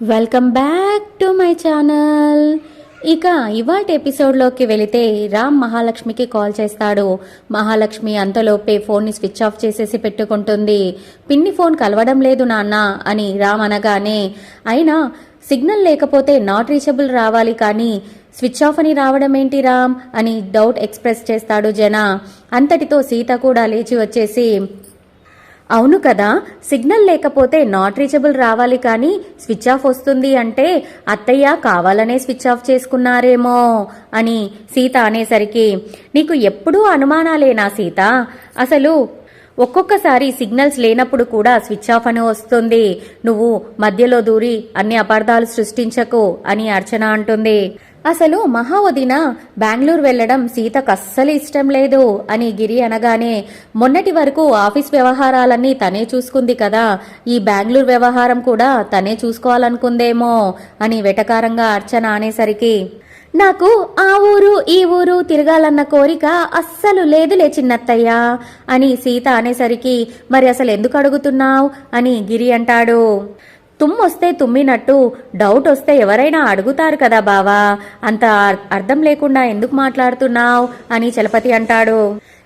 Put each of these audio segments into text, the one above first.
Welcome back to my channel ఇక ఇవాటి ఎపిసోడ్లోకి వెళితే రామ్ మహాలక్ష్మికి కాల్ చేస్తాడు. మహాలక్ష్మి అంతలోపే ఫోన్ని స్విచ్ ఆఫ్ చేసేసి పెట్టుకుంటుంది. పిన్ని ఫోన్ కలవడం లేదు నాన్న అని రామ్ అనగానే అయినా సిగ్నల్ లేకపోతే నాట్ రీచబుల్ రావాలి కానీ స్విచ్ ఆఫ్ అని రావడం ఏంటి రామ్ అని డౌట్ ఎక్స్ప్రెస్ చేస్తాడు జన. అంతటితో సీత కూడా లేచి వచ్చేసి అవును కదా సిగ్నల్ లేకపోతే నాట్ రీచబుల్ రావాలి కానీ స్విచ్ ఆఫ్ వస్తుంది అంటే అత్తయ్య కావాలనే స్విచ్ ఆఫ్ చేసుకున్నారేమో అని సీత అనేసరికి నీకు ఎప్పుడూ అనుమానాలేనా సీత? అసలు ఒక్కొక్కసారి సిగ్నల్స్ లేనప్పుడు కూడా స్విచ్ ఆఫ్ అని వస్తుంది. నువ్వు మధ్యలో దూరి అన్ని అపార్థాలు సృష్టించకు అని అర్చన అంటుంది. అసలు మహావదిన బెంగళూరు వెళ్ళడం సీతకు అస్సలు ఇష్టం లేదు అని గిరి అనగానే మొన్నటి వరకు ఆఫీస్ వ్యవహారాలన్నీ తనే చూసుకుంది కదా ఈ బెంగళూరు వ్యవహారం కూడా తనే చూసుకోవాలనుకుందేమో అని వెటకారంగా అర్చన అనేసరికి నాకు ఆ ఊరు ఈ ఊరు తిరగాలన్న కోరిక అస్సలు లేదులే చిన్నత్తయ్య అని సీత అనేసరికి మరి అసలు ఎందుకు అడుగుతున్నావు అని గిరి అంటాడు. తుమ్మొస్తే తుమ్మినట్టు డౌట్ వస్తే ఎవరైనా అడుగుతారు కదా బావా అంత అర్- అర్థం లేకుండా ఎందుకు మాట్లాడుతున్నావు అని చలపతి అంటాడు.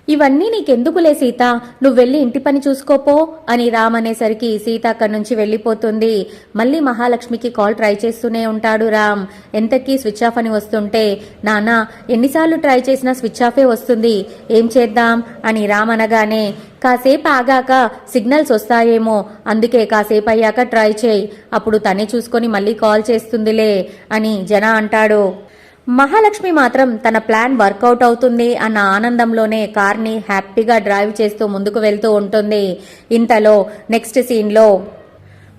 ఇవన్నీ నీకెందుకులే సీత? నువ్వు వెళ్ళి ఇంటి పని చూసుకోపో అని రామ్ అనేసరికి సీత అక్కడి నుంచి వెళ్ళిపోతుంది. మళ్ళీ మహాలక్ష్మికి కాల్ ట్రై చేస్తూనే ఉంటాడు రామ్. ఎంతకీ స్విచ్ ఆఫ్ అని వస్తుంటే నానా ఎన్నిసార్లు ట్రై చేసినా స్విచ్ ఆఫే వస్తుంది. ఏం చేద్దాం? అని రామ్ అనగానే కాసేపు ఆగాక సిగ్నల్స్ వస్తాయేమో. అందుకే కాసేపు అయ్యాక ట్రై చేయి. అప్పుడు తనే చూసుకొని మళ్ళీ కాల్ చేస్తుందిలే అని జన అంటాడు. మహాలక్ష్మి మాత్రం తన ప్లాన్ వర్కౌట్ అవుతుంది అన్న ఆనందంలోనే కార్ని హ్యాపీగా డ్రైవ్ చేస్తూ ముందుకు వెళ్తూ ఉంటుంది. ఇంతలో నెక్స్ట్ సీన్లో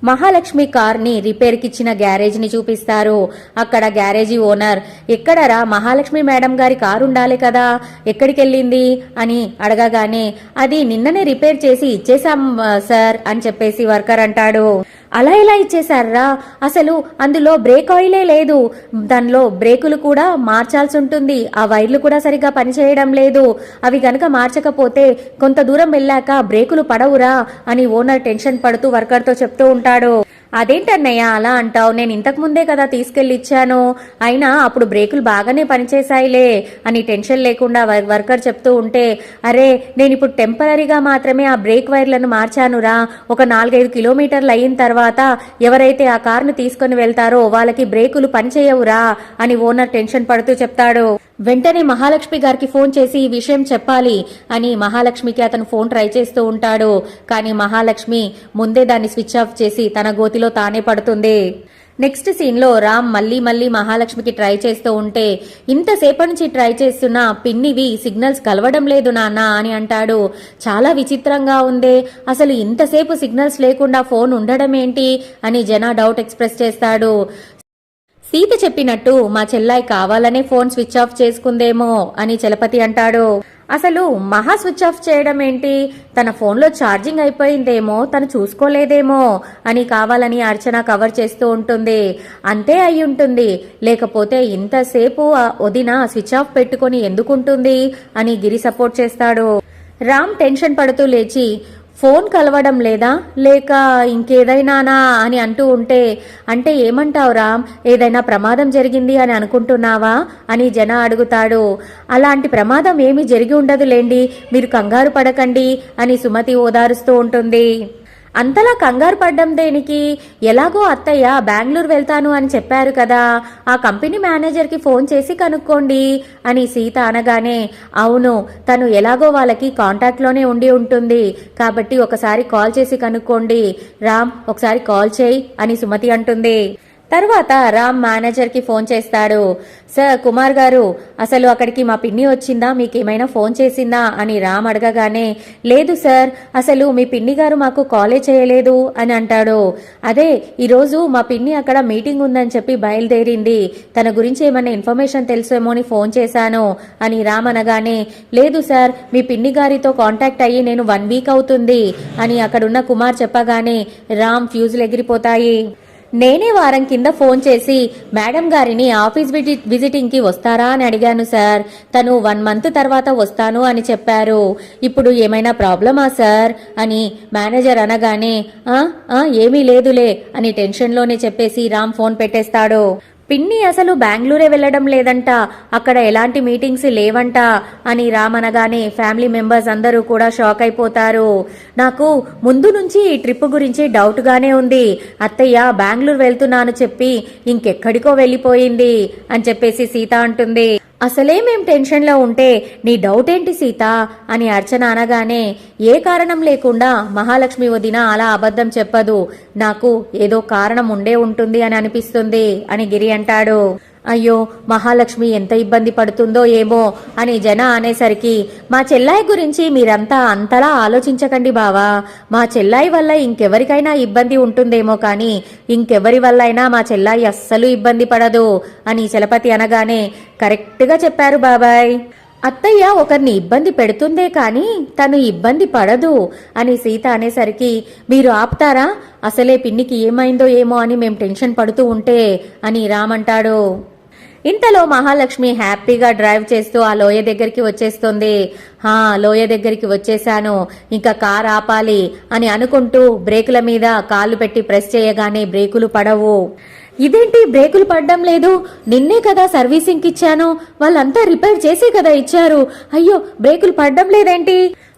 మహాలక్ష్మి కార్ని రిపేర్కి ఇచ్చిన గ్యారేజ్ని చూపిస్తారు. అక్కడ గ్యారేజీ ఓనర్ ఎక్కడరా మహాలక్ష్మి మేడం గారి కారు ఉండాలి కదా ఎక్కడికెళ్ళింది? అని అడగగానే అది నిన్ననే రిపేర్ చేసి ఇచ్చేసాం సార్ అని చెప్పేసి వర్కర్ అంటాడు. అలా ఎలా ఇచ్చేశారా? అసలు అందులో బ్రేక్ ఆయిలే లేదు. దానిలో బ్రేకులు కూడా మార్చాల్సి ఉంటుంది. ఆ వైర్లు కూడా సరిగా పనిచేయడం లేదు. అవి గనక మార్చకపోతే కొంత దూరం వెళ్ళాక బ్రేకులు పడవురా అని ఓనర్ టెన్షన్ పడుతూ వర్కర్తో చెప్తూ ఉంటాడు. అదేంటన్నయ్య అలా అంటావు? నేను ఇంతకు ముందే కదా తీసుకెళ్ళి ఇచ్చాను అయినా అప్పుడు బ్రేకులు బాగానే పనిచేశాయిలే అని టెన్షన్ లేకుండా వర్- వర్కర్ చెప్తూ ఉంటే అరే నేను ఇప్పుడు టెంపరీగా మాత్రమే ఆ బ్రేక్ వైర్లను మార్చానురా. ఒక నాలుగైదు కిలోమీటర్లు అయిన తర్వాత ఎవరైతే ఆ కార్ను తీసుకొని వెళ్తారో వాళ్ళకి బ్రేకులు పనిచేయవురా అని ఓనర్ టెన్షన్ పడుతూ చెప్తాడు. వెంటనే మహాలక్ష్మి గారికి ఫోన్ చేసి ఈ విషయం చెప్పాలి అని మహాలక్ష్మికి అతను ఫోన్ ట్రై చేస్తూ ఉంటాడు. కానీ మహాలక్ష్మి ముందే దాన్ని స్విచ్ ఆఫ్ చేసి తన గోతిలో తానే పడుతుంది. నెక్స్ట్ సీన్లో రామ్ మళ్ళీ మళ్ళీ మహాలక్ష్మికి ట్రై చేస్తూ ఉంటే ఇంతసేపటి నుంచి ట్రై చేస్తున్నా పిన్నివి సిగ్నల్స్ కలవడం లేదు నాన్న అని అంటాడు. చాలా విచిత్రంగా ఉందే అసలు ఇంతసేపు సిగ్నల్స్ లేకుండా ఫోన్ ఉండడం ఏంటి అని జనా డౌట్ ఎక్స్ప్రెస్ చేస్తాడు. సీత చెప్పినట్టు మా చెల్లాయి కావాలనే ఫోన్ స్విచ్ ఆఫ్ చేసుకుందేమో అని చలపతి అంటాడు. అసలు మహా స్విచ్ ఆఫ్ చేయడం ఏంటి? తన ఫోన్లో ఛార్జింగ్ అయిపోయిందేమో తను చూసుకోలేదేమో అని కావాలని అర్చన కవర్ చేస్తూ ఉంటుంది. అంతే అయి ఉంటుంది లేకపోతే ఇంతసేపు వదిన స్విచ్ ఆఫ్ పెట్టుకొని ఎందుకుంటుంది అని గిరి సపోర్ట్ చేస్తాడు. రామ్ టెన్షన్ పడుతూ లేచి ఫోన్ కలవడం లేదా? లేక ఇంకేదైనానా అని అంటూ ఉంటే అంటే ఏమంటావురా ఏదైనా ప్రమాదం జరిగింది అని అనుకుంటున్నావా? అని జన అడుగుతాడు. అలాంటి ప్రమాదం ఏమీ జరిగి ఉండదులేండి. మీరు కంగారు పడకండి అని సుమతి ఓదారుస్తూ ఉంటుంది. అంతలా కంగారు పడ్డం దేనికి? ఎలాగో అత్తయ్య బెంగళూరు వెళ్తాను అని చెప్పారు కదా. ఆ కంపెనీ మేనేజర్కి ఫోన్ చేసి కనుక్కోండి అని సీత అనగానే అవును తను ఎలాగో వాళ్ళకి కాంటాక్ట్లోనే ఉండి ఉంటుంది. కాబట్టి ఒకసారి కాల్ చేసి కనుక్కోండి. రామ్ ఒకసారి కాల్ చేయి అని సుమతి అంటుంది. తర్వాత రామ్ మేనేజర్కి ఫోన్ చేస్తాడు. సార్ కుమార్ గారు అసలు అక్కడికి మా పిన్ని వచ్చిందా? మీకు ఏమైనా ఫోన్ చేసిందా? అని రామ్ అడగగానే లేదు సార్ అసలు మీ పిన్ని గారు మాకు కాలే చేయలేదు అని అంటాడు. అదే ఈరోజు మా పిన్ని అక్కడ మీటింగ్ ఉందని చెప్పి బయలుదేరింది. తన గురించి ఏమైనా ఇన్ఫర్మేషన్ తెలుసేమో అని ఫోన్ చేశాను అని రామ్ అనగానే లేదు సార్ మీ పిన్ని గారితో కాంటాక్ట్ అయ్యి నేను వన్ వీక్ అవుతుంది అని అక్కడున్న కుమార్ చెప్పగానే రామ్ ఫ్యూజులు ఎగిరిపోతాయి. నేనే వారం కింద ఫోన్ చేసి మేడం గారిని ఆఫీస్ విజిటింగ్కి వస్తారా? అని అడిగాను సార్. తను వన్ మంత్ తర్వాత వస్తాను అని చెప్పారు. ఇప్పుడు ఏమైనా ప్రాబ్లమా సార్? అని మేనేజర్ అనగానే ఏమీ లేదులే అని టెన్షన్లోనే చెప్పేసి రామ్ ఫోన్ పెట్టేస్తాడు. పిన్ని అసలు బెంగళూరే వెళ్ళడం లేదంట. అక్కడ ఎలాంటి మీటింగ్స్ లేవంట అని రామనగానే ఫ్యామిలీ మెంబర్స్ అందరూ కూడా షాక్ అయిపోతారు. నాకు ముందు నుంచి ఈ ట్రిప్ గురించి డౌట్గానే ఉంది. అత్తయ్య బెంగళూరు వెళ్తున్నాను చెప్పి ఇంకెక్కడికో వెళ్ళిపోయింది అని చెప్పేసి సీత అంటుంది. అసలే మేం టెన్షన్లో ఉంటే నీ డౌట్ ఏంటి సీత? అని అర్చన అనగానే ఏ కారణం లేకుండా మహాలక్ష్మి వదిన అలా అబద్ధం చెప్పదు. నాకు ఏదో కారణం ఉండే ఉంటుంది అని అనిపిస్తుంది అని గిరి అంటాడు. అయ్యో మహాలక్ష్మి ఎంత ఇబ్బంది పడుతుందో ఏమో అని జన అనేసరికి మా చెల్లాయి గురించి మీరంతా అంతలా ఆలోచించకండి బావా. మా చెల్లాయి వల్ల ఇంకెవరికైనా ఇబ్బంది ఉంటుందేమో కానీ ఇంకెవరి వల్ల అయినా మా చెల్లాయి అస్సలు ఇబ్బంది పడదు అని చలపతి అనగానే కరెక్ట్గా చెప్పారు బాబాయ్. అత్తయ్య ఒకరిని ఇబ్బంది పెడుతుందే కానీ తను ఇబ్బంది పడదు అని సీత అనేసరికి మీరు ఆపుతారా? అసలే పిన్నికి ఏమైందో ఏమో అని మేం టెన్షన్ పడుతూ ఉంటే అని రామంటాడు. ఇంతలో మహాలక్ష్మి హ్యాపీగా డ్రైవ్ చేస్తూ ఆ లోయ దగ్గరికి వచ్చేస్తుంది. హా లోయ దగ్గరికి వచ్చేసాను ఇంకా కార్ ఆపాలి అని అనుకుంటూ బ్రేకుల మీద కాళ్ళు పెట్టి ప్రెస్ చేయగానే బ్రేకులు పడవు. ఇదేంటి బ్రేకులు పడడం లేదు? నిన్నే కదా సర్వీసింగ్ ఇచ్చాను. వాళ్ళంతా రిపేర్ చేసే కదా ఇచ్చారు. అయ్యో బ్రేకులు పడడం లేదేంటి?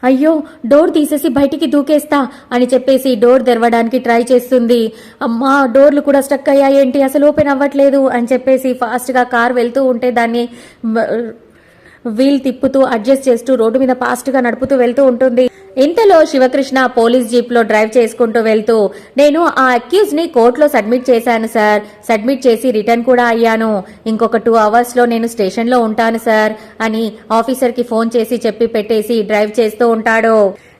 అయ్యో డోర్ తీసేసి బయటికి దూకేస్తా అని చెప్పేసి డోర్ తెరవడానికి ట్రై చేస్తుంది. అమ్మా డోర్లు కూడా స్టక్ అయ్యాయేంటి? అసలు ఓపెన్ అవ్వట్లేదు అని చెప్పేసి ఫాస్ట్గా కార్ వెళ్తూ ఉంటే దాన్ని వీల్ తిప్పుతూ అడ్జస్ట్ చేస్తూ రోడ్డు మీద ఫాస్ట్గా నడుపుతూ వెళ్తూ ఉంటుంది. ఇంతలో శివకృష్ణ పోలీస్ జీప్లో డ్రైవ్ చేసుకుంటూ వెళ్తూ నేను ఆ అక్యూజ్ని కోర్టులో సబ్మిట్ చేశాను సార్. సబ్మిట్ చేసి రిటర్న్ కూడా అయ్యాను. ఇంకొక టూ అవర్స్లో నేను స్టేషన్లో ఉంటాను సార్ అని ఆఫీసర్కి ఫోన్ చేసి చెప్పి పెట్టేసి డ్రైవ్ చేస్తూ ఉంటాడు.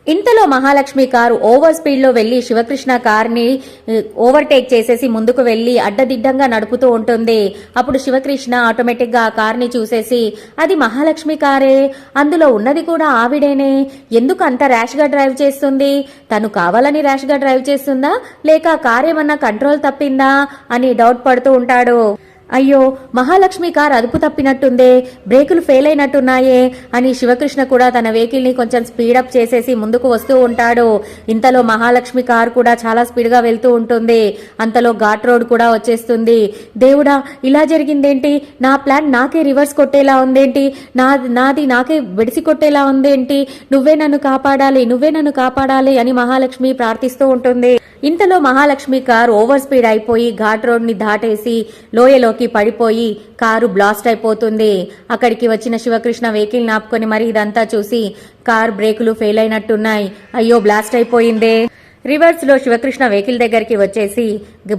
ఇంతలో మహాలక్ష్మి కారు ఓవర్ స్పీడ్లో వెళ్ళి శివకృష్ణ కార్ని ఓవర్టేక్ చేసేసి ముందుకు వెళ్ళి అడ్డదిడ్డంగా నడుపుతూ ఉంటుంది. అప్పుడు శివకృష్ణ ఆటోమేటిక్గా ఆ కార్ని చూసేసి అది మహాలక్ష్మి కారే అందులో ఉన్నది కూడా ఆవిడేనే. ఎందుకు అంత ర్యాష్గా డ్రైవ్ చేస్తుంది? తను కావాలని ర్యాష్గా డ్రైవ్ చేస్తుందా? లేక ఆ కార్ ఏమన్నా కంట్రోల్ తప్పిందా? అని డౌట్ పడుతూ ఉంటాడు. అయ్యో మహాలక్ష్మి కార్ అదుపు తప్పినట్టుందే బ్రేకులు ఫెయిల్ అయినట్టున్నాయే అని శివకృష్ణ కూడా తన వెహికల్ని కొంచెం స్పీడప్ చేసేసి ముందుకు వస్తూ ఉంటాడు. ఇంతలో మహాలక్ష్మి కార్ కూడా చాలా స్పీడ్గా వెళ్తూ ఉంటుంది. అంతలో ఘాట్ రోడ్ కూడా వచ్చేస్తుంది. దేవుడా ఇలా జరిగిందేంటి? నా ప్లాన్ నాకే రివర్స్ కొట్టేలా ఉందేంటి? నా నాది నాకే బెడిసి కొట్టేలా ఉందేంటి? నువ్వే నన్ను కాపాడాలి నువ్వే నన్ను కాపాడాలి అని మహాలక్ష్మి ప్రార్థిస్తూ ఉంటుంది. ఇంతలో మహాలక్ష్మి కారు ఓవర్ స్పీడ్ అయిపోయి ఘాట్ రోడ్ని దాటేసి లోయలో లోయలోకి పడిపోయి కారు బ్లాస్ట్ అయిపోతుంది. అక్కడికి వచ్చిన శివకృష్ణ వెహికల్ నాపుకొని మరి ఇదంతా చూసి కార్ బ్రేకులు ఫెయిల్ అయినట్టున్నాయి. అయ్యో బ్లాస్ట్ అయిపోయిందే. రివర్స్లో శివకృష్ణ వెహికల్ దగ్గరికి వచ్చేసి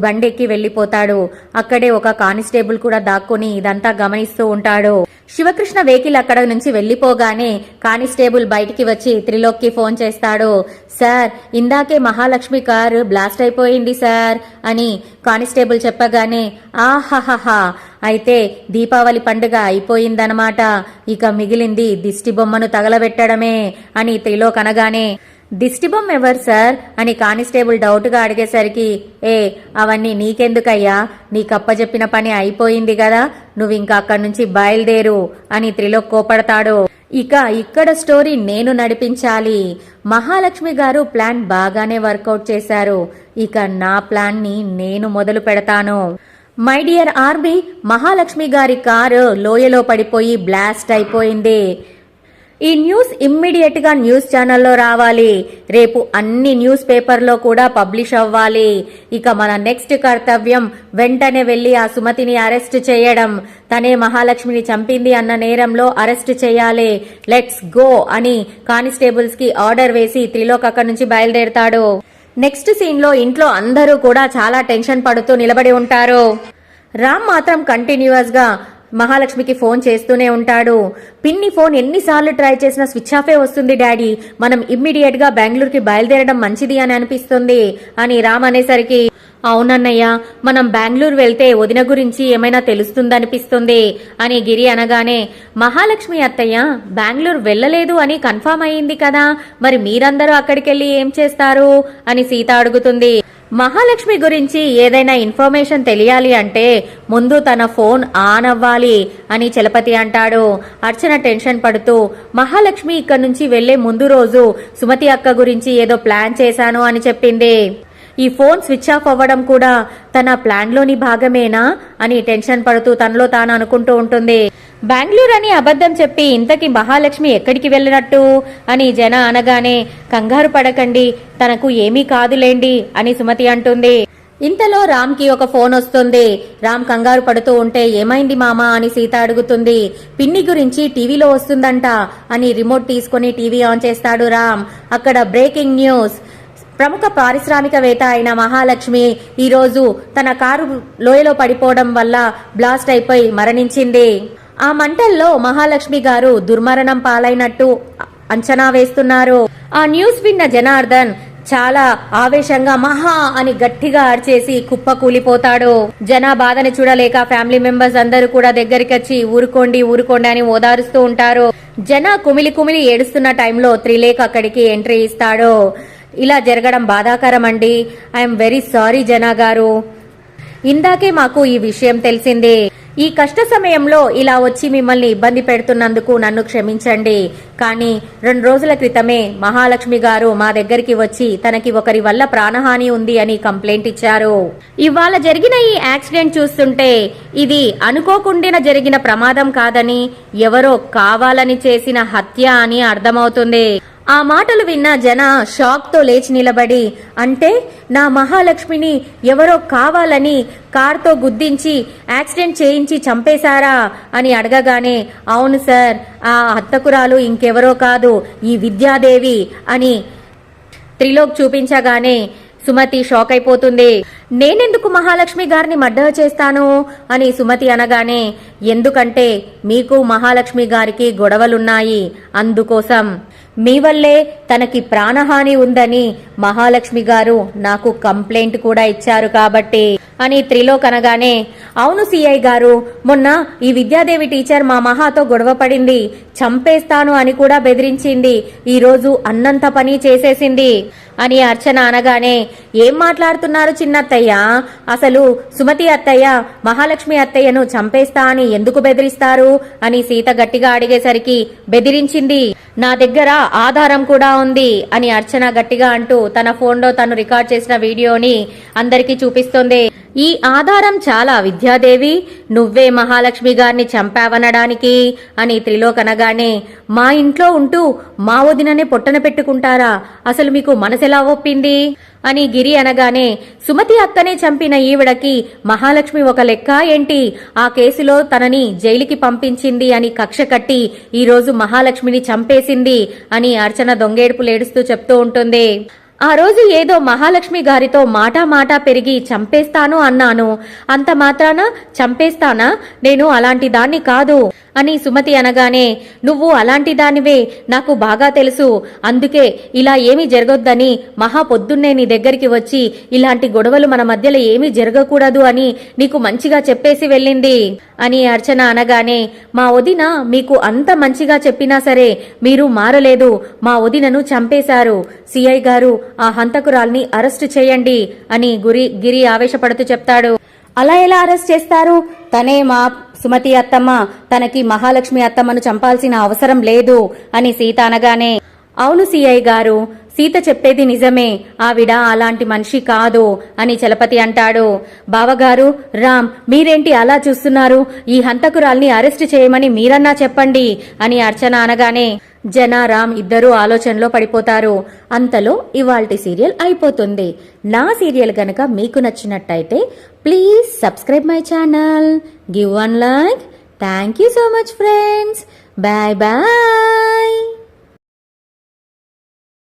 బండెక్కి వెళ్ళిపోతాడు అక్కడే ఒక కానిస్టేబుల్ కూడా దాక్కుని ఇదంతా గమనిస్తూ ఉంటాడు. శివకృష్ణ వెహికల్ అక్కడ నుంచి వెళ్ళిపోగానే కానిస్టేబుల్ బయటికి వచ్చి త్రిలోక్కి ఫోన్ చేస్తాడు. సార్ ఇందాకే మహాలక్ష్మి కారు బ్లాస్ట్ అయిపోయింది సార్ అని కానిస్టేబుల్ చెప్పగానే ఆహాహా అయితే దీపావళి పండుగ అయిపోయిందనమాట. ఇక మిగిలింది దిష్టి బొమ్మను తగలబెట్టడమే అని త్రిలోక్ అనగానే దిష్టిబొమ్మ ఎవరు సార్? అని కానిస్టేబుల్ డౌట్గా అడిగేసరికి ఏ అవన్నీ నీకెందుకయ్యా? నీకప్పజెప్పిన పని అయిపోయింది కదా నువ్వు ఇంకా అక్కడి నుంచి బయలుదేరు అని త్రిలోక్ కోపడతాడు. ఇక ఇక్కడ స్టోరీ నేను నడిపించాలి. మహాలక్ష్మి గారు ప్లాన్ బాగానే వర్కౌట్ చేశారు. ఇక నా ప్లాన్ని నేను మొదలు పెడతాను. మై డియర్ ఆర్బీ మహాలక్ష్మి గారి కారు లోయలో పడిపోయి బ్లాస్ట్ అయిపోయింది. ఈ న్యూస్ ఇమ్మీడియట్గా న్యూస్ ఛానల్లో రావాలి. రేపు అన్ని న్యూస్ పేపర్లో కూడా పబ్లిష్ అవ్వాలి. ఇక మన నెక్స్ట్ కర్తవ్యం వెంటనే వెళ్ళి ఆ సుమతిని అరెస్ట్ చేయడం. తనే మహాలక్ష్మిని చంపింది అన్న నేరంలో అరెస్ట్ చేయాలి. లెట్స్ గో అని కానిస్టేబుల్స్కి ఆర్డర్ వేసి త్రిలోక్ అక్కడి నుంచి బయలుదేరతాడు. నెక్స్ట్ సీన్లో ఇంట్లో అందరూ కూడా చాలా టెన్షన్ పడుతూ నిలబడి ఉంటారు. రామ్ మాత్రం కంటిన్యూస్గా మహాలక్ష్మికి ఫోన్ చేస్తూనే ఉంటాడు. పిన్ని ఫోన్ ఎన్నిసార్లు ట్రై చేసినా స్విచ్ ఆఫే వస్తుంది డాడీ. మనం ఇమ్మీడియట్గా బెంగళూరుకి బయలుదేరడం మంచిది అని అనిపిస్తుంది అని రామ్ అనేసరికి అవునన్నయ్య మనం బెంగళూరు వెళ్తే వదిన గురించి ఏమైనా తెలుస్తుందనిపిస్తుంది అని గిరి అనగానే మహాలక్ష్మి అత్తయ్య బెంగళూరు వెళ్ళలేదు అని కన్ఫామ్ అయ్యింది కదా. మరి మీరందరూ అక్కడికెళ్ళి ఏం చేస్తారు? అని సీత అడుగుతుంది. మహాలక్ష్మి గురించి ఏదైనా ఇన్ఫర్మేషన్ తెలియాలి అంటే ముందు తన ఫోన్ ఆన్ అవ్వాలి అని చలపతి అంటాడు. అర్చన టెన్షన్ పడుతూ మహాలక్ష్మి ఇక్కడి నుంచి వెళ్ళే ముందు రోజు సుమతి అక్క గురించి ఏదో ప్లాన్ చేశాను అని చెప్పింది. ఈ ఫోన్ స్విచ్ ఆఫ్ అవ్వడం కూడా తన ప్లాన్లోని భాగమేనా అని టెన్షన్ పడుతూ తనలో తాను అనుకుంటూ ఉంటుంది. బెంగళూరు అని అబద్ధం చెప్పి ఇంతకీ మహాలక్ష్మి ఎక్కడికి వెళ్ళినట్టు? అని జన అనగానే కంగారు పడకండి తనకు ఏమీ కాదులేండి అని సుమతి అంటుంది. ఇంతలో రామ్కి ఒక ఫోన్ వస్తుంది. రామ్ కంగారు పడుతూ ఉంటే ఏమైంది మామా? అని సీత అడుగుతుంది. పిన్ని గురించి టీవీలో వస్తుందంట అని రిమోట్ తీసుకుని టీవీ ఆన్ చేస్తాడు రామ్. అక్కడ బ్రేకింగ్ న్యూస్. ప్రముఖ పారిశ్రామికవేత్త అయిన మహాలక్ష్మి ఈరోజు తన కారు లోయలో పడిపోవడం వల్ల బ్లాస్ట్ అయిపోయి మరణించింది. ఆ మంటల్లో మహాలక్ష్మి గారు దుర్మరణం పాలైనట్టు అంచనా వేస్తున్నారు. ఆ న్యూస్ విన్న జనార్దన్ చాలా ఆవేశంగా మహా అని గట్టిగా అరిచేసి కుప్ప కూలిపోతాడు జన బాధని చూడలేక ఫ్యామిలీ మెంబర్స్ అందరూ కూడా దగ్గరికి వచ్చి ఊరుకోండి ఊరుకోండి అని ఓదారుస్తూ ఉంటారు. జన కుమిలి కుమిలి ఏడుస్తున్న టైంలో త్రిలేఖ అక్కడికి ఎంట్రీ ఇస్తాడు. ఇలా జరగడం బాధాకరం అండి ఐఎమ్ వెరీ సారీ జనా గారు. ఇందాకే మాకు ఈ విషయం తెలిసింది. ఈ కష్ట సమయంలో ఇలా వచ్చి మిమ్మల్ని ఇబ్బంది పెడుతున్నందుకు నన్ను క్షమించండి. కానీ రెండు రోజుల క్రితమే మహాలక్ష్మి గారు మా దగ్గరికి వచ్చి తనకి ఒకరి వల్ల ప్రాణహాని ఉంది అని కంప్లైంట్ ఇచ్చారు. ఇవాళ జరిగిన ఈ యాక్సిడెంట్ చూస్తుంటే ఇది అనుకోకుండా జరిగిన ప్రమాదం కాదని ఎవరో కావాలని చేసిన హత్య అని అర్థమవుతుంది. ఆ మాటలు విన్న జన షాక్తో లేచి నిలబడి అంటే నా మహాలక్ష్మిని ఎవరో కావాలని కార్తో గుద్దించి యాక్సిడెంట్ చేయించి చంపేశారా అని అడగగానే అవును సార్ ఆ హత్తకురాలు ఇంకెవరో కాదు ఈ విద్యాదేవి అని త్రిలోక్ చూపించగానే సుమతి షాక్ అయిపోతుంది నేనెందుకు మహాలక్ష్మి గారిని మర్డర్ చేస్తాను? అని సుమతి అనగానే ఎందుకంటే మీకు మహాలక్ష్మి గారికి గొడవలున్నాయి అందుకోసం. మీ వల్లే తనకి ప్రాణహాని ఉందని మహాలక్ష్మి గారు నాకు కంప్లైంట్ కూడా ఇచ్చారు కాబట్టి అని త్రిలోక్ అనగానే అవును సిఐ గారు మొన్న ఈ విద్యాదేవి టీచర్ మా మహాతో గొడవ పడింది చంపేస్తాను అని కూడా బెదిరించింది ఈరోజు అన్నంత పని చేసేసింది అని అర్చన అనగానే ఏం మాట్లాడుతున్నారు చిన్నత్తయ్య? అసలు సుమతి అత్తయ్య మహాలక్ష్మి అత్తయ్యను చంపేస్తా అని ఎందుకు బెదిరిస్తారు? అని సీత గట్టిగా అడిగేసరికి బెదిరించింది నా దగ్గర ఆధారం కూడా ఉంది అని అర్చన గట్టిగా అంటూ తన ఫోన్లో తను రికార్డ్ చేసిన వీడియోని అందరికీ చూపిస్తోంది. ఈ ఆధారం చాలా విద్యాదేవి. నువ్వే మహాలక్ష్మి గారిని చంపావనడానికి అని త్రిలోకనగానే మా ఇంట్లో ఉంటూ మా వదిననే పొట్టన పెట్టుకుంటారా? అసలు మీకు మనసెలా ఒప్పింది? అని గిరి అనగానే సుమతి అక్కనే చంపిన ఈవిడకి మహాలక్ష్మి ఒక లెక్క ఏంటి? ఆ కేసులో తనని జైలుకి పంపించింది అని కక్ష కట్టి ఈరోజు మహాలక్ష్మిని చంపేసింది అని అర్చన దొంగేడుపులేడుస్తూ చెప్తూ ఉంటుంది. ఆ రోజు ఏదో మహాలక్ష్మి గారితో మాటా మాటా పెరిగి చంపేస్తాను అన్నాను. అంత మాత్రాన చంపేస్తానా? నేను అలాంటి దాన్ని కాదు అని సుమతి అనగానే నువ్వు అలాంటి దానివే నాకు బాగా తెలుసు. అందుకే ఇలా ఏమీ జరగొద్దని మహా పొద్దున్నే నీ దగ్గరికి వచ్చి ఇలాంటి గొడవలు మన మధ్యలో ఏమీ జరగకూడదు అని నీకు మంచిగా చెప్పేసి వెళ్ళింది అని అర్చన అనగానే మా వదిన మీకు అంత మంచిగా చెప్పినా సరే మీరు మారలేదు. మా వదినను చంపేశారు. సిఐ గారు ఆ హంతకురాల్ని అరెస్టు చేయండి అని గురి గిరి ఆవేశపడుతూ చెప్తాడు. అలా ఎలా అరెస్ట్ చేస్తారు? తనే మా సుమతి అత్తమ్మ తనకి మహాలక్ష్మి అత్తమ్మను చంపాల్సిన అవసరం లేదు అని సీత అనగానే అవును సిఐ గారు సీత చెప్పేది నిజమే ఆవిడ అలాంటి మనిషి కాదు అని చలపతి అంటాడు. బావగారు రామ్ మీరేంటి అలా చూస్తున్నారు? ఈ హంతకురాల్ని అరెస్ట్ చేయమని మీరన్నా చెప్పండి అని అర్చన అనగానే జనారామ్ ఇద్దరూ ఆలోచనలో పడిపోతారు. అంతలో ఇవాల్టి సీరియల్ అయిపోతుంది. నా సీరియల్ గనక మీకు నచ్చినట్టయితే please subscribe my channel. Give one like. Thank you so much friends. Bye bye.